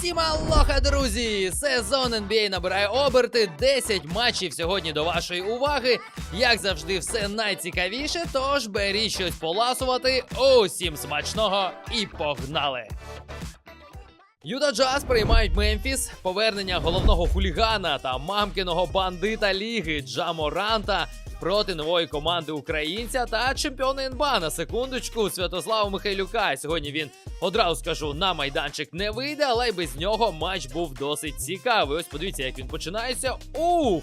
Всім алоха, друзі! Сезон NBA набирає оберти. 10 матчів сьогодні до вашої уваги. Як завжди, все найцікавіше. Тож беріть щось поласувати. Усім смачного і погнали! Юта Джаз приймають Мемфіс, повернення головного хулігана та мамкиного бандита ліги Джаморанта проти нової команди українця та чемпіона НБА на секундочку Святослава Михайлюка. Сьогодні він одразу скажу на майданчик не вийде, але й без нього матч був досить цікавий. Ось подивіться, як він починається. Ух!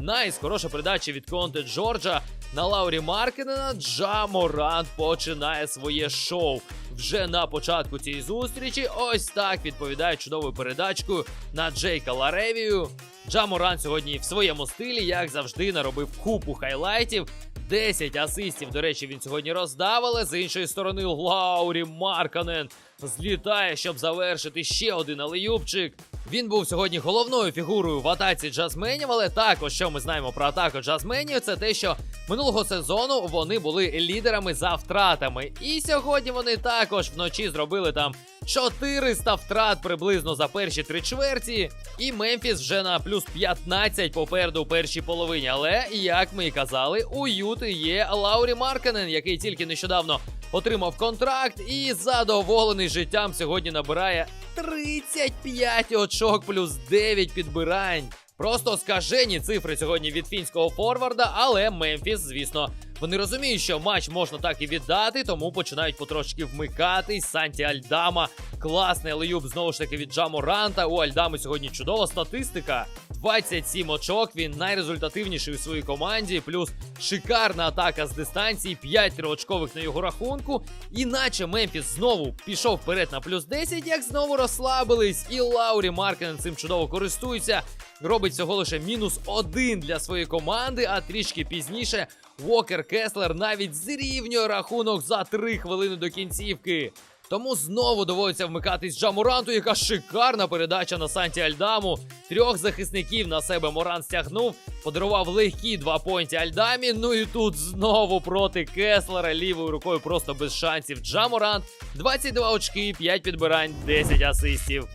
Найс, хороша передача від Конте Джорджа на Лаурі Маркенена. Джа Морант починає своє шоу. Вже на початку цієї зустрічі. Ось так відповідає чудовою передачкою на Джейка Ларевію. Джа Моран сьогодні в своєму стилі, як завжди, наробив купу хайлайтів. 10 асистів, до речі, він сьогодні роздав, але з іншої сторони Лаурі Марканен злітає, щоб завершити ще один алеюбчик. Він був сьогодні головною фігурою в атаці джазменів, але також, що ми знаємо про атаку джазменів, це те, що минулого сезону вони були лідерами за втратами. І сьогодні вони також вночі зробили там 400 втрат приблизно за перші три чверті. І Мемфіс вже на плюс 15 попереду у першій половині. Але, як ми і казали, у Юти є Лаурі Марканен, який тільки нещодавно отримав контракт і задоволений життям сьогодні набирає 35 очок плюс 9 підбирань. Просто скажені цифри сьогодні від фінського форварда, але Мемфіс, звісно, вони розуміють, що матч можна так і віддати, тому починають потрошки вмикатись. Санті Альдама, класний леюб знову ж таки від Джаму Ранта. У Альдами сьогодні чудова статистика. 27 очок. Він найрезультативніший у своїй команді. Плюс шикарна атака з дистанції, 5 триочкових на його рахунку. Іначе Мемфіс знову пішов вперед на плюс 10, як знову розслабились. І Лаурі Маркен цим чудово користується. Робить всього лише мінус один для своєї команди, а трішки пізніше Вокер Кеслер навіть зрівнює рахунок за 3 хвилини до кінцівки. Тому знову доводиться вмикатись Джамуранту, яка шикарна передача на Санті Альдаму. Трьох захисників на себе Моран стягнув, подарував легкі два пойнті Альдамі. Ну і тут знову проти Кеслера лівою рукою просто без шансів. Джамурант 22 очки, 5 підбирань, 10 асистів.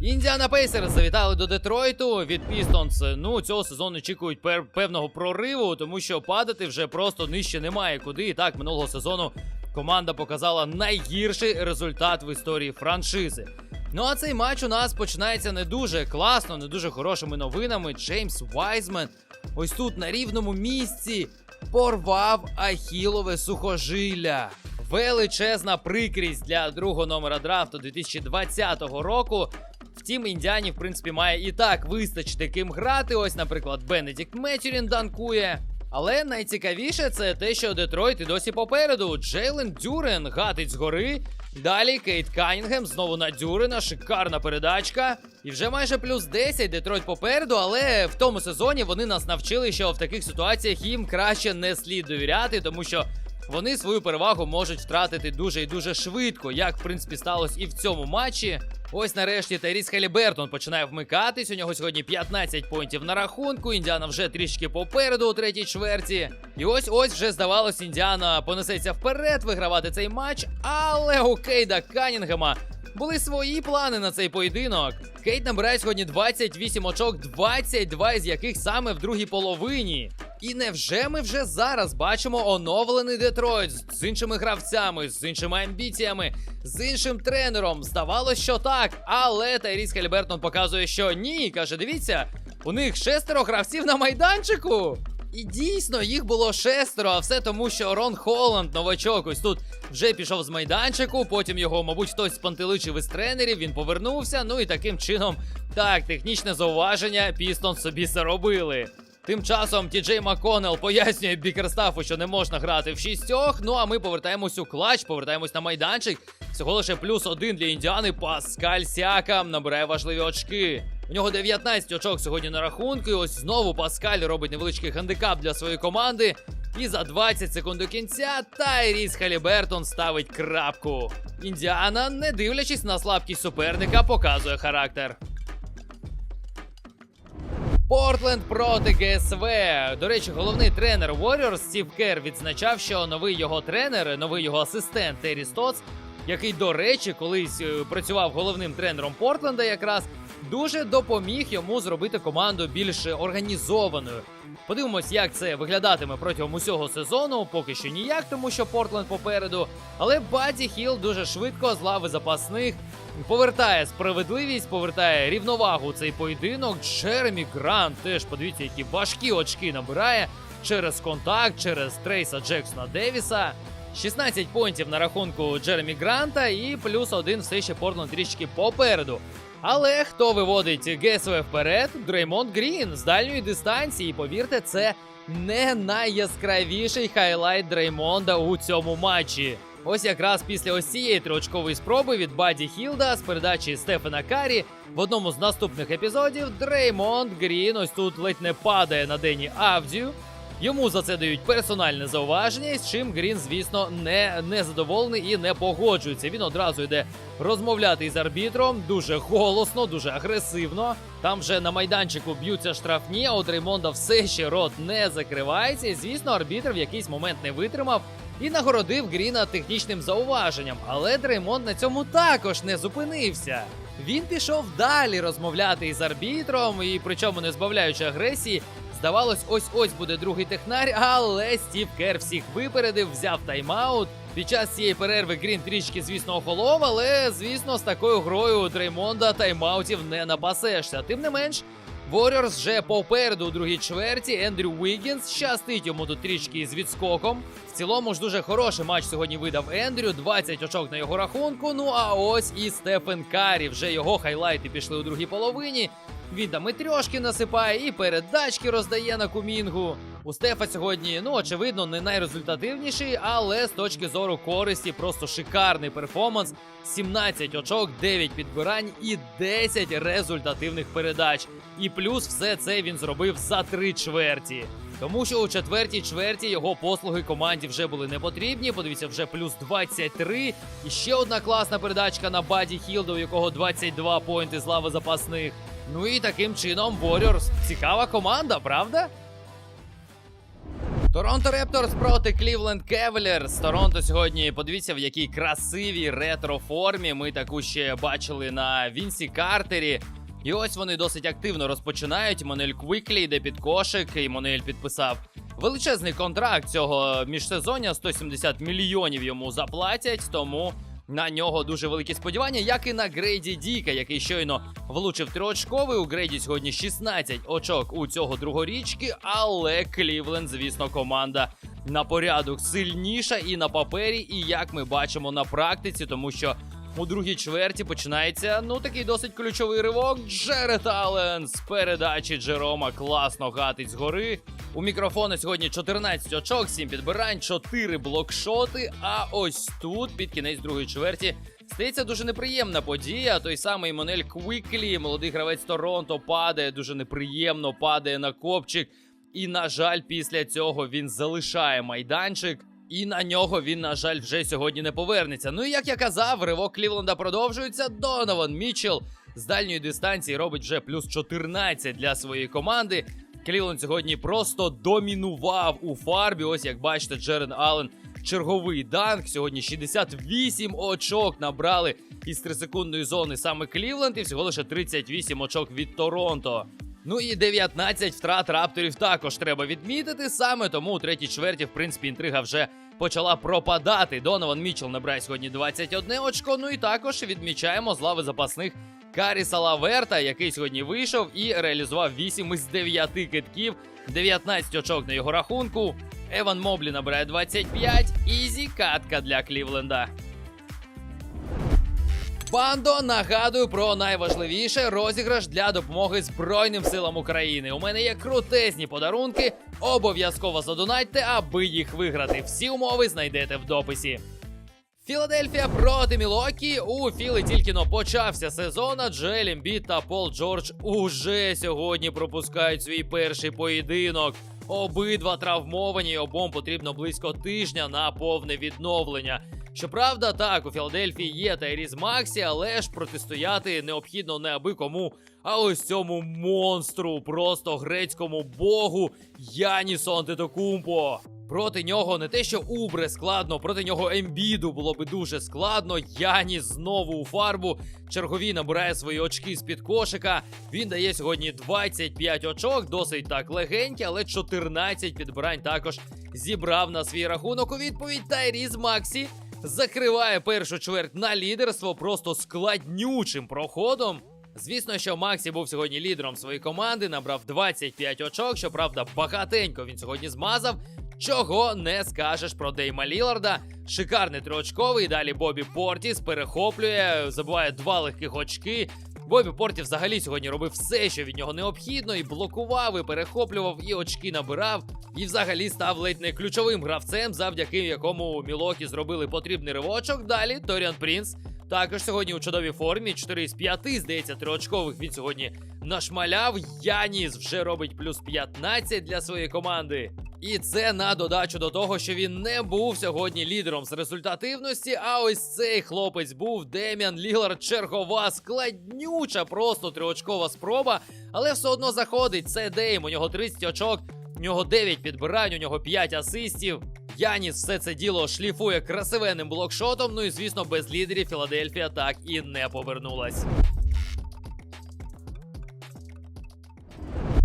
Індіана Пейсерс завітали до Детройту від Пістонс. Ну, цього сезону очікують певного прориву, тому що падати вже просто нижче немає куди. І так, минулого сезону команда показала найгірший результат в історії франшизи. Ну а цей матч у нас починається не дуже класно, не дуже хорошими новинами. Джеймс Вайзмен ось тут на рівному місці порвав ахілове сухожилля. Величезна прикрість для другого номера драфту 2020 року. Втім, індіані, в принципі, має і так вистачити ким грати. Ось, наприклад, Бенедикт Метюрін данкує. Але найцікавіше це те, що Детройт і досі попереду. Джейлен Дюрен гатить згори. Далі Кейт Канінгем знову на Дюрена. Шикарна передачка. І вже майже плюс 10 Детройт попереду. Але в тому сезоні вони нас навчили, що в таких ситуаціях їм краще не слід довіряти, тому що вони свою перевагу можуть втратити дуже і дуже швидко, як в принципі сталося і в цьому матчі. Ось нарешті Тайріс Халібертон починає вмикатись. У нього сьогодні 15 поінтів на рахунку. Індіана вже трішки попереду у третій чверті. І ось ось вже здавалось, Індіана понесеться вперед вигравати цей матч. Але у Кейда Канінгема були свої плани на цей поєдинок. Кейт набирає сьогодні 28 очок, 22 з яких саме в другій половині. І невже ми вже зараз бачимо оновлений Детройт з- іншими гравцями, з іншими амбіціями, з іншим тренером? Здавалось, що так, але Тайріс Халібертон показує, що ні. Каже: дивіться, у них шестеро гравців на майданчику. І дійсно їх було шестеро, а все тому, що Рон Холланд, новачок, ось тут вже пішов з майданчику. Потім його, мабуть, хтось спантеличив із тренерів. Він повернувся. Ну і таким чином, так, технічне зауваження Пістон собі заробили. Тим часом Тіджей Маконел пояснює Бікерстафу, що не можна грати в шістьох. Ну а ми повертаємось у клач, повертаємось на майданчик. Всього лише плюс один для індіани. Паскаль Сякам набирає важливі очки. У нього 19 очок сьогодні на рахунку. І ось знову Паскаль робить невеличкий хандикап для своєї команди. І за 20 секунд до кінця Тайріс Халібертон ставить крапку. Індіана, не дивлячись на слабкість суперника, показує характер. Портленд проти ГСВ. До речі, головний тренер Warriors Стів Кер відзначав, що новий його тренер, новий його асистент Террі Стоц який, до речі, колись е, працював головним тренером Портленда, якраз дуже допоміг йому зробити команду більш організованою. Подивимось, як це виглядатиме протягом усього сезону. Поки що ніяк, тому що Портленд попереду. Але Баді Хіл дуже швидко з лави запасних повертає справедливість, повертає рівновагу цей поєдинок. Джеремі Грант теж подивіться, які важкі очки набирає через контакт, через Трейса Джексона Девіса. 16 поінтів на рахунку Джеремі Гранта і плюс один все ще Портленд трішки попереду. Але хто виводить ГСВ вперед? Дреймонд Грін з дальньої дистанції. Повірте, це не найяскравіший хайлайт Дреймонда у цьому матчі. Ось якраз після ось цієї триочкової спроби від Баді Хілда з передачі Стефена Карі в одному з наступних епізодів Дреймонд Грін ось тут ледь не падає на Дені Авдію. Йому за це дають персональне зауваження, з чим Грін, звісно, не, не задоволений і не погоджується. Він одразу йде розмовляти із арбітром дуже голосно, дуже агресивно. Там вже на майданчику б'ються штрафні, а у Дреймонда все ще рот не закривається. І звісно, арбітр в якийсь момент не витримав і нагородив Гріна технічним зауваженням. Але Дреймонд на цьому також не зупинився. Він пішов далі розмовляти із арбітром, і причому не збавляючи агресії. Здавалось, ось ось буде другий технарь, але Стів Кер всіх випередив, взяв тайм-аут. Під час цієї перерви Грін трішки, звісно, охолов, але, звісно, з такою грою Дреймонда тайм-аутів не напасешся. Тим не менш, Warriors вже попереду у другій чверті. Ендрю Вігінс щастить йому тут трішки з відскоком. В цілому ж дуже хороший матч сьогодні видав Ендрю. 20 очок на його рахунку. Ну а ось і Стефен Карі. Вже його хайлайти пішли у другій половині. Він там і трьошки насипає, і передачки роздає на кумінгу. У Стефа сьогодні, ну очевидно, не найрезультативніший, але з точки зору користі просто шикарний перформанс. 17 очок, 9 підбирань і 10 результативних передач. І плюс все це він зробив за три чверті. Тому що у четвертій чверті його послуги команді вже були не потрібні. Подивіться, вже плюс 23. І ще одна класна передачка на Баді Хілда, у якого 22 поінти з лави запасних. Ну і таким чином Warriors цікава команда, правда? Торонто Репторс проти Клівленд Кевелерс. Торонто сьогодні подивіться, в якій красивій ретро формі. Ми таку ще бачили на Вінсі Картері. І ось вони досить активно розпочинають. Монель Квіклі йде під кошик, і Монель підписав величезний контракт цього міжсезоння. 170 мільйонів йому заплатять. Тому на нього дуже великі сподівання, як і на Грейді Діка, який щойно влучив триочковий. У Грейді сьогодні 16 очок у цього другорічки, але Клівленд, звісно, команда на порядок сильніша і на папері, і як ми бачимо на практиці, тому що. У другій чверті починається ну такий досить ключовий ривок. Джеред Аллен з передачі Джерома класно гатить згори. У мікрофона сьогодні 14 очок, 7 підбирань, 4 блокшоти. А ось тут, під кінець другої чверті, стається дуже неприємна подія. Той самий Монель Квіклі, молодий гравець Торонто, падає дуже неприємно, падає на копчик. І, на жаль, після цього він залишає майданчик. І на нього він, на жаль, вже сьогодні не повернеться. Ну і як я казав, ривок Клівленда продовжується. Донован Мічел з дальньої дистанції робить вже плюс 14 для своєї команди. Клівленд сьогодні просто домінував у фарбі. Ось як бачите, Джерен Аллен черговий данк. Сьогодні 68 очок набрали із 3-секундної зони саме Клівленд, і всього лише 38 очок від Торонто. Ну і 19 втрат рапторів також треба відмітити. Саме тому у третій чверті, в принципі, інтрига вже почала пропадати. Донован Мічел набирає сьогодні 21 очко. Ну і також відмічаємо з лави запасних Каріса Лаверта, який сьогодні вийшов і реалізував 8 із 9 китків, 19 очок на його рахунку. Еван Моблі набирає 25. Ізі катка для Клівленда. Бандо нагадую про найважливіше розіграш для допомоги Збройним силам України. У мене є крутезні подарунки. Обов'язково задонатьте, аби їх виграти. Всі умови знайдете в дописі. Філадельфія проти Мілокі. У Філи тільки но почався сезон, а Джель та Пол Джордж уже сьогодні пропускають свій перший поєдинок. Обидва травмовані, обом потрібно близько тижня на повне відновлення. Щоправда, так, у Філадельфії є Тайріз Максі, але ж протистояти необхідно не аби кому, а ось цьому монстру, просто грецькому богу Янісу Антетокумпо. Проти нього не те, що Убре складно, проти нього Ембіду було би дуже складно. Яні знову у фарбу. Чергові набирає свої очки з-під кошика. Він дає сьогодні 25 очок, досить так легенькі, але 14 підбирань також зібрав на свій рахунок. У відповідь Тайріз Максі закриває першу чверть на лідерство просто складнючим проходом. Звісно, що Максі був сьогодні лідером своєї команди, набрав 25 очок. Щоправда, багатенько він сьогодні змазав. Чого не скажеш про Дейма Ліларда. Шикарний триочковий. Далі Бобі Портіс перехоплює, забуває два легких очки. Бобі Порті взагалі сьогодні робив все, що від нього необхідно, і блокував, і перехоплював, і очки набирав. І взагалі став ледь не ключовим гравцем, завдяки якому Мілокі зробили потрібний ривочок. Далі Торіан Прінс. Також сьогодні у чудовій формі 4 з 5, здається, триочкових він сьогодні нашмаляв. Яніс вже робить плюс 15 для своєї команди. І це на додачу до того, що він не був сьогодні лідером з результативності. А ось цей хлопець був Дем'ян Лілар, чергова, складнюча, просто триочкова спроба, але все одно заходить. Це Дейм. У нього 30 очок, у нього 9 підбирань, у нього 5 асистів. Яніс все це діло шліфує красивенним блокшотом. Ну і звісно, без лідерів Філадельфія так і не повернулась.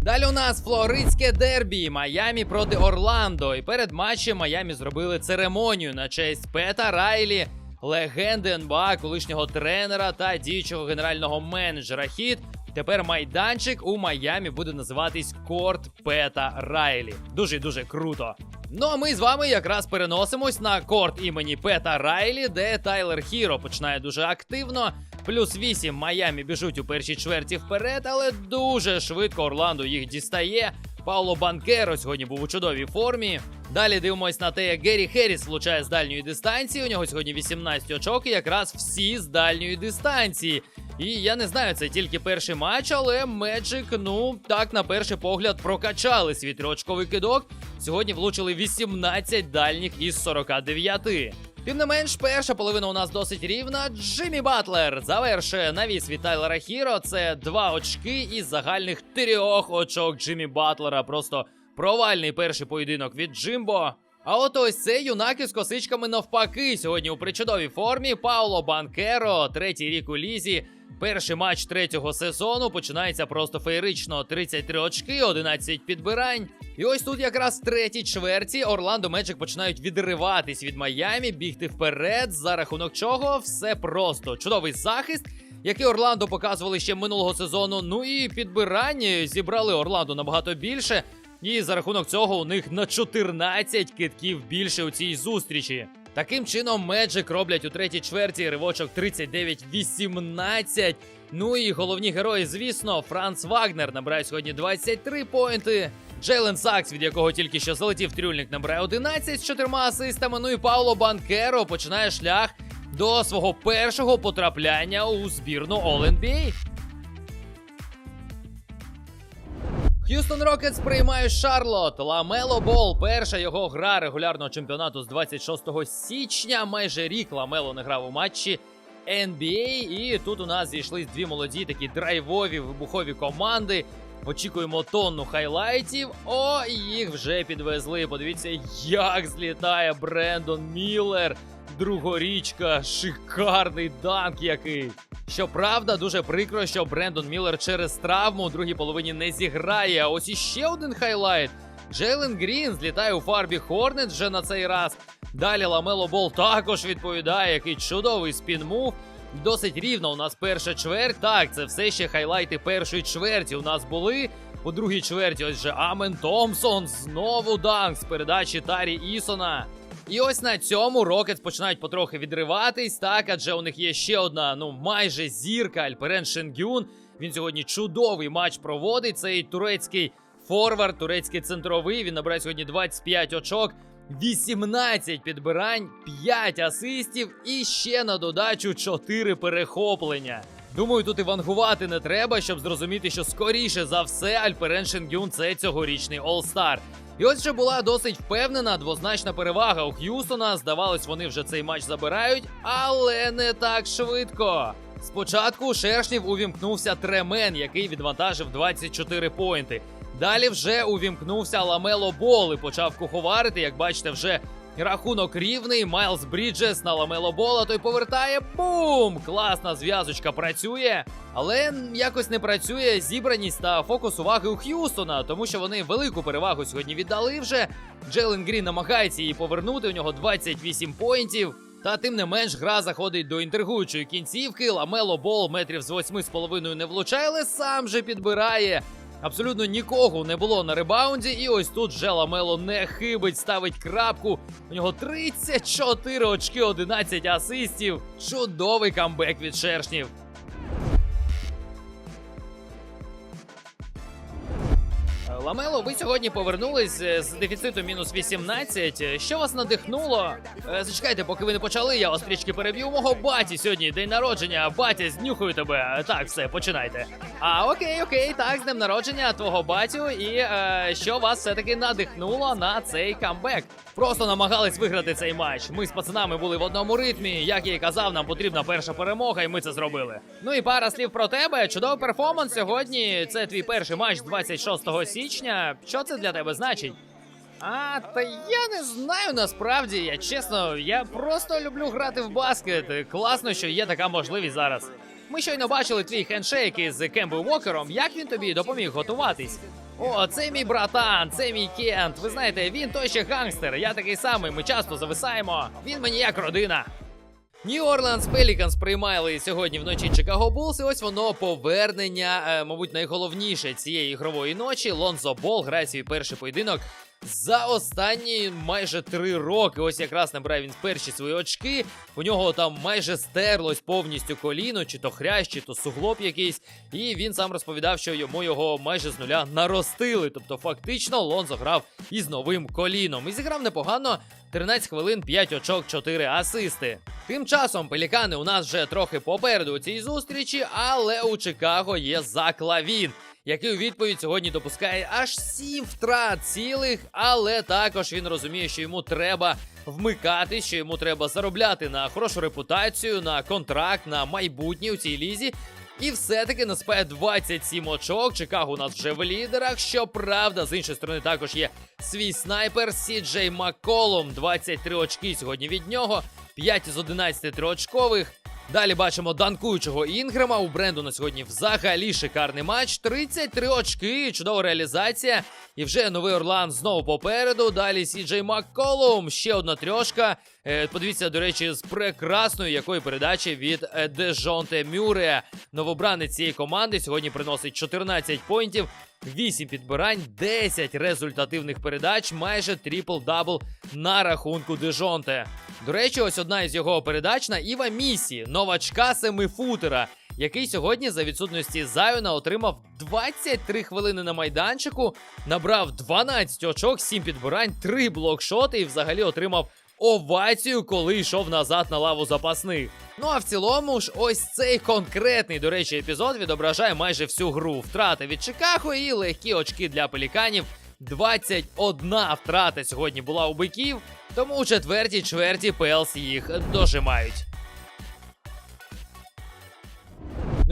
Далі у нас флоридське дербі Майамі проти Орландо. І перед матчем Майамі зробили церемонію на честь Пета Райлі, легенди НБА, колишнього тренера та діючого генерального менеджера Хіт. Тепер майданчик у Майамі буде називатись Корт Пета Райлі. Дуже дуже круто. Ну а ми з вами якраз переносимось на корт імені Пета Райлі, де Тайлер Хіро починає дуже активно. Плюс 8 Майамі біжуть у першій чверті вперед, але дуже швидко Орландо їх дістає. Пауло Банкеро сьогодні був у чудовій формі. Далі дивимось на те, як Геррі Херріс влучає з дальньої дистанції. У нього сьогодні 18 очок, і якраз всі з дальньої дистанції. І я не знаю, це тільки перший матч, але Меджик, ну так на перший погляд, прокачали свій триочковий кидок. Сьогодні влучили 18 дальніх із 49. Тим не менш, перша половина у нас досить рівна. Джиммі Батлер завершує навіс від Тайлера Хіро. Це два очки із загальних трьох очок Джиммі Батлера. Просто провальний перший поєдинок від Джимбо. А от ось цей юнак із косичками навпаки. Сьогодні у причудовій формі Пауло Банкеро, третій рік у лізі. Перший матч третього сезону починається просто феєрично: 33 очки, 11 підбирань. І ось тут якраз в третій чверті Орландо Меджик починають відриватись від Майамі, бігти вперед. За рахунок чого все просто чудовий захист. Який Орландо показували ще минулого сезону. Ну і підбирання зібрали Орландо набагато більше. І за рахунок цього у них на 14 китків більше у цій зустрічі. Таким чином, Меджик роблять у третій чверті ривочок 39-18. Ну і головні герої, звісно, Франц Вагнер набирає сьогодні 23 поінти. Джейлен Сакс, від якого тільки що залетів трюльник, набирає 11 з чотирма асистами. Ну і Пауло Банкеро починає шлях до свого першого потрапляння у збірну All-NBA. Х'юстон Рокетс приймає Шарлот. Ламело Бол. Перша його гра регулярного чемпіонату з 26 січня. Майже рік Ламело не грав у матчі NBA. І тут у нас зійшлись дві молоді такі драйвові вибухові команди. Очікуємо тонну хайлайтів. О, їх вже підвезли. Подивіться, як злітає Брендон Міллер. Другорічка, шикарний данк який. Щоправда, дуже прикро, що Брендон Міллер через травму у другій половині не зіграє. А ось іще один хайлайт. Джейлен Грін злітає у фарбі Хорнет вже на цей раз. Далі Ламело Бол також відповідає, який чудовий спін-мув. Досить рівно у нас перша чверть. Так, це все ще хайлайти першої чверті у нас були. У другій чверті ось же Амен Томпсон. Знову данк з передачі Тарі Ісона. І ось на цьому Рокетс починають потрохи відриватись, так, адже у них є ще одна, ну майже зірка Альперен Шенгюн. Він сьогодні чудовий матч проводить. Цей турецький форвард, турецький центровий. Він набирає сьогодні 25 очок, 18 підбирань, 5 асистів і ще на додачу 4 перехоплення. Думаю, тут і вангувати не треба, щоб зрозуміти, що скоріше за все Альперен Шенгюн це цьогорічний All-Star. І ось вже була досить впевнена двозначна перевага у Х'юстона. Здавалось, вони вже цей матч забирають, але не так швидко. Спочатку Шершнів увімкнувся Тремен, який відвантажив 24 поінти. Далі вже увімкнувся Ламело Бол і почав куховарити. Як бачите, вже рахунок рівний. Майлз Бріджес на Ламело Бола той повертає. Бум! Класна зв'язочка працює. Але якось не працює зібраність та фокус уваги у Х'юстона, тому що вони велику перевагу сьогодні віддали вже. Джейлен Грін намагається її повернути. У нього 28 поінтів. Та тим не менш гра заходить до інтригуючої кінцівки. Ламело Бол метрів з 8,5 не влучає, але сам же підбирає. Абсолютно нікого не було на ребаунді, і ось тут вже Ламело не хибить, ставить крапку. У нього 34 очки, 11 асистів. Чудовий камбек від шершнів. Ламело, ви сьогодні повернулись е, з дефіциту мінус 18. Е, Що вас надихнуло? Е, Зачекайте, поки ви не почали, я вас трішки переб'ю. Мого баті сьогодні день народження. Батя, знюхаю тебе. Так, все, починайте. А окей, окей, так, з днем народження твого батю. І е, що вас все-таки надихнуло на цей камбек? Просто намагались виграти цей матч. Ми з пацанами були в одному ритмі. Як я і казав, нам потрібна перша перемога, і ми це зробили. Ну і пара слів про тебе. Чудовий перформанс сьогодні. Це твій перший матч 26 січня. Що це для тебе значить? А, та я не знаю насправді. Я чесно, я просто люблю грати в баскет. Класно, що є така можливість зараз. Ми щойно бачили твій хендшейк із Кембо Уокером. Як він тобі допоміг готуватись? О, це мій братан, це мій Кент. Ви знаєте, він той ще гангстер. Я такий самий. Ми часто зависаємо. Він мені як родина. Нью Орлеанс Пеліканс приймали сьогодні вночі Чикаго Булс, і ось воно повернення, е, мабуть, найголовніше цієї ігрової ночі. Лонзо Бол грає свій перший поєдинок за останні майже три роки. Ось якраз набрав він перші свої очки. У нього там майже стерлось повністю коліно, чи то хрящ, чи то суглоб якийсь. І він сам розповідав, що йому його майже з нуля наростили. Тобто, фактично, Лонзо грав із новим коліном. І зіграв непогано. 13 хвилин, 5 очок, 4 асисти. Тим часом пелікани у нас вже трохи попереду у цій зустрічі, але у Чикаго є Зак Лавін, який у відповідь сьогодні допускає аж 7 втрат цілих, але також він розуміє, що йому треба вмикати, що йому треба заробляти на хорошу репутацію, на контракт, на майбутнє у цій лізі. І все-таки наспає 27 очок. Чикаго у нас вже в лідерах. Щоправда, з іншої сторони, також є свій снайпер Сіджей Макколум. 23 очки сьогодні від нього. 5 з 11 триочкових. Далі бачимо данкуючого Інгрема. У бренду на сьогодні взагалі шикарний матч. 33 очки, чудова реалізація. І вже новий Орлан знову попереду. Далі Сіджей Макколум. Ще одна трьошка. Е, подивіться, до речі, з прекрасної якої передачі від е, Дежонте Мюре. Новобранець цієї команди сьогодні приносить 14 поінтів. 8 підбирань, 10 результативних передач, майже трипл-дабл на рахунку Дежонте. До речі, ось одна із його передач на Іва Місі, новачка семифутера, який сьогодні за відсутності Зайона отримав 23 хвилини на майданчику, набрав 12 очок, 7 підбирань, 3 блокшоти і взагалі отримав овацію, коли йшов назад на лаву запасних. Ну а в цілому ж, ось цей конкретний, до речі, епізод відображає майже всю гру. Втрати від Чикаго і легкі очки для пеліканів. 21 втрата сьогодні була у биків, тому у четвертій чверті Пелс їх дожимають.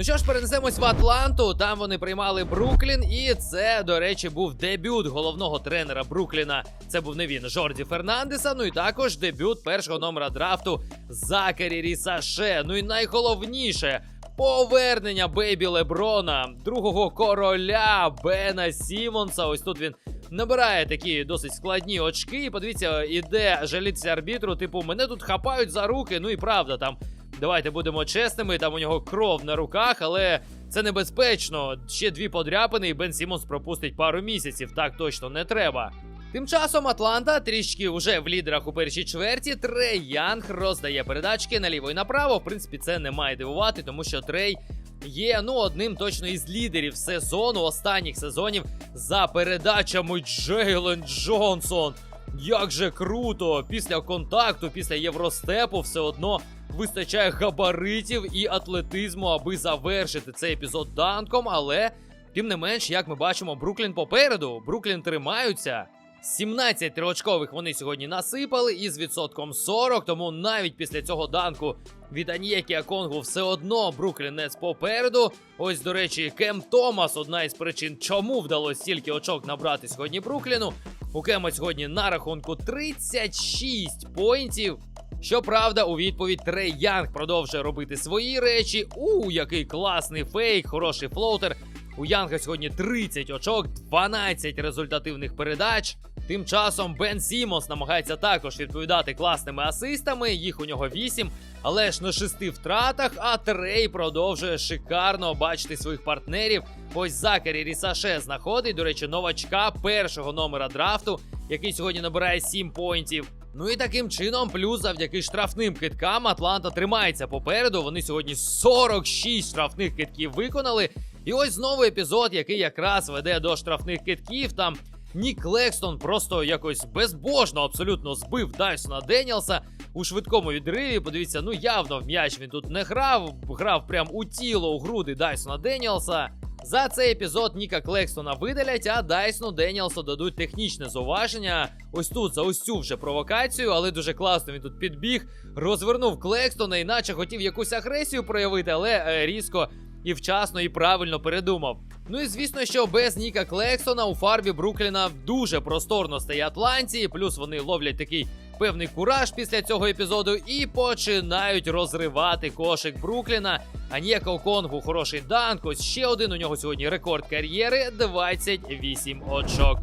Ну що ж, перенесемось в Атланту. Там вони приймали Бруклін, і це, до речі, був дебют головного тренера Брукліна. Це був не він Жорді Фернандеса. Ну і також дебют першого номера драфту Закарі Рісаше. Ну і найголовніше. Повернення Бейбі Леброна, другого короля Бена Сімонса. Ось тут він набирає такі досить складні очки. І подивіться, іде жалітися арбітру. Типу, мене тут хапають за руки. Ну і правда, там давайте будемо чесними. Там у нього кров на руках, але це небезпечно. Ще дві подряпини, і Бен Сімонс пропустить пару місяців. Так точно не треба. Тим часом Атланта трішки вже в лідерах у першій чверті. Трей Янг роздає передачки наліво і направо. В принципі, це не має дивувати, тому що Трей є ну одним точно із лідерів сезону, останніх сезонів за передачами Джейлен Джонсон. Як же круто! Після контакту, після Євростепу, все одно вистачає габаритів і атлетизму, аби завершити цей епізод данком. Але тим не менш, як ми бачимо, Бруклін попереду. Бруклін тримаються. 17 триочкових вони сьогодні насипали із відсотком 40, тому навіть після цього данку від Анієкі Аконгу все одно Бруклін Нетс попереду. Ось, до речі, Кем Томас одна із причин, чому вдалося стільки очок набрати сьогодні Брукліну. У Кема сьогодні на рахунку 36 поінтів. Щоправда, у відповідь Трей Янг продовжує робити свої речі. У який класний фейк, хороший флоутер. У Янга сьогодні 30 очок, 12 результативних передач. Тим часом Бен Сімонс намагається також відповідати класними асистами. Їх у нього 8, але ж на шести втратах. А Трей продовжує шикарно бачити своїх партнерів. Ось Закарі Рісаше знаходить, до речі, новачка першого номера драфту, який сьогодні набирає 7 поінтів. Ну і таким чином, плюс завдяки штрафним киткам, Атланта тримається попереду. Вони сьогодні 46 штрафних китків виконали. І ось знову епізод, який якраз веде до штрафних китків. Там Нік Лекстон просто якось безбожно абсолютно збив Дайсона Деніелса у швидкому відриві. Подивіться, ну явно в м'яч він тут не грав, грав прям у тіло у груди Дайсона Деніелса. За цей епізод Ніка Клексона видалять, а Дайсону Деніелсу дадуть технічне зауваження. Ось тут за ось цю вже провокацію, але дуже класно він тут підбіг, розвернув Клекстона, іначе хотів якусь агресію проявити, але е, різко і вчасно і правильно передумав. Ну і звісно, що без Ніка Клексона у фарбі Брукліна дуже просторно стає Атланті, плюс вони ловлять такий певний кураж після цього епізоду і починають розривати кошик Брукліна. А Ніяка Конгу хороший данк. Ось ще один у нього сьогодні рекорд кар'єри 28 очок.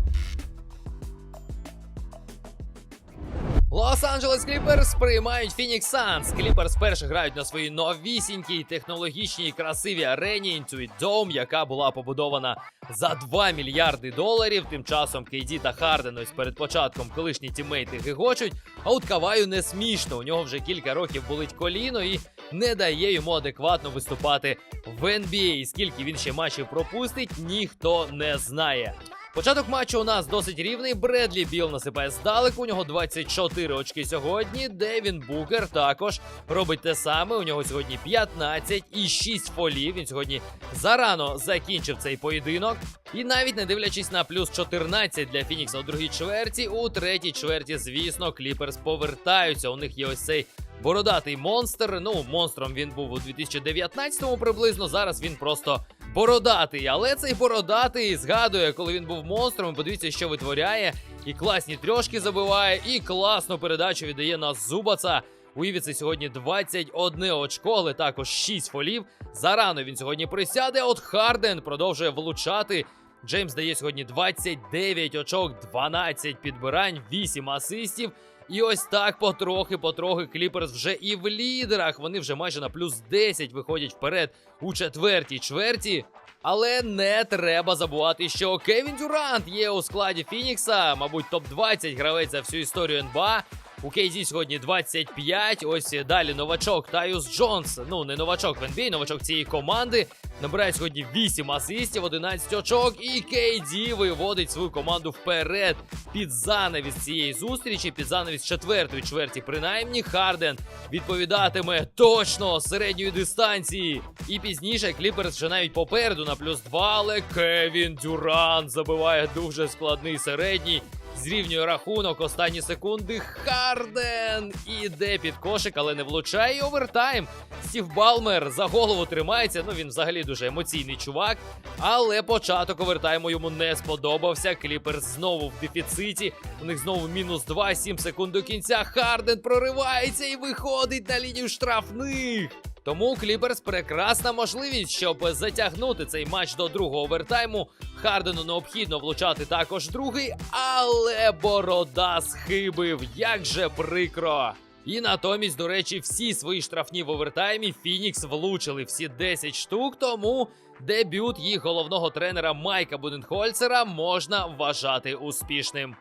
Лос-Анджелес Кліперс приймають Фінікс Санс. Кліперс перші грають на своїй новісінькій, технологічній, красивій арені Intuit Dome, яка була побудована за 2 мільярди доларів. Тим часом Кейді та Харден ось перед початком колишні тіммейти гигочуть. А от Каваю не смішно. У нього вже кілька років болить коліно і не дає йому адекватно виступати в NBA. Скільки він ще матчів пропустить, ніхто не знає. Початок матчу у нас досить рівний. Бредлі Біл насипає здалеку. У нього 24 очки сьогодні. Девін Букер також робить те саме. У нього сьогодні 15 і 6 фолів. Він сьогодні зарано закінчив цей поєдинок. І навіть не дивлячись на плюс 14 для Фінікса у другій чверті, у третій чверті, звісно, Кліперс повертаються. У них є ось цей бородатий монстр. Ну, монстром він був у 2019-му приблизно. Зараз він просто бородатий. Але цей бородатий згадує, коли він був монстром. Подивіться, що витворяє. І класні трьошки забиває, і класну передачу віддає на Зубаца. У Івіці сьогодні 21 очко, але також 6 фолів. Зарано він сьогодні присяде. От Харден продовжує влучати. Джеймс дає сьогодні 29 очок, 12 підбирань, 8 асистів. І ось так потрохи-потрохи Кліперс вже і в лідерах. Вони вже майже на плюс 10 виходять вперед у четвертій чверті. Але не треба забувати, що Кевін Дюрант є у складі Фінікса, мабуть, топ-20 гравець за всю історію НБА. У Кейзі сьогодні 25. Ось далі новачок Таюс Джонс. Ну, не новачок в NBA, новачок цієї команди. Набирає сьогодні 8 асистів, 11 очок. І Кейді виводить свою команду вперед під занавіс цієї зустрічі, під занавіс четвертої чверті, принаймні Харден відповідатиме точно середньої дистанції. І пізніше Кліперс вже навіть попереду на плюс 2, але Кевін Дюрант забиває дуже складний середній. Зрівнює рахунок останні секунди. Харден іде під кошик, але не влучає і овертайм. Стів Балмер за голову тримається. Ну він взагалі дуже емоційний чувак. Але початок овертайму йому не сподобався. Кліперс знову в дефіциті. У них знову мінус 2, 7 секунд до кінця. Харден проривається і виходить на лінію штрафних. Тому Кліперс прекрасна можливість, щоб затягнути цей матч до другого овертайму. Хардену необхідно влучати також другий, але борода схибив. Як же прикро. І натомість, до речі, всі свої штрафні в овертаймі Фінікс влучили всі 10 штук. Тому дебют їх головного тренера Майка Буденхольцера можна вважати успішним.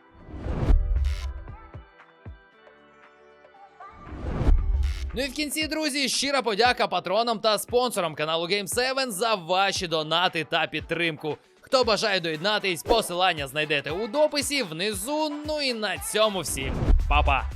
Ну і в кінці, друзі, щира подяка патронам та спонсорам каналу Game7 за ваші донати та підтримку. Хто бажає доєднатись, посилання знайдете у дописі внизу. Ну і на цьому всім. Па-па!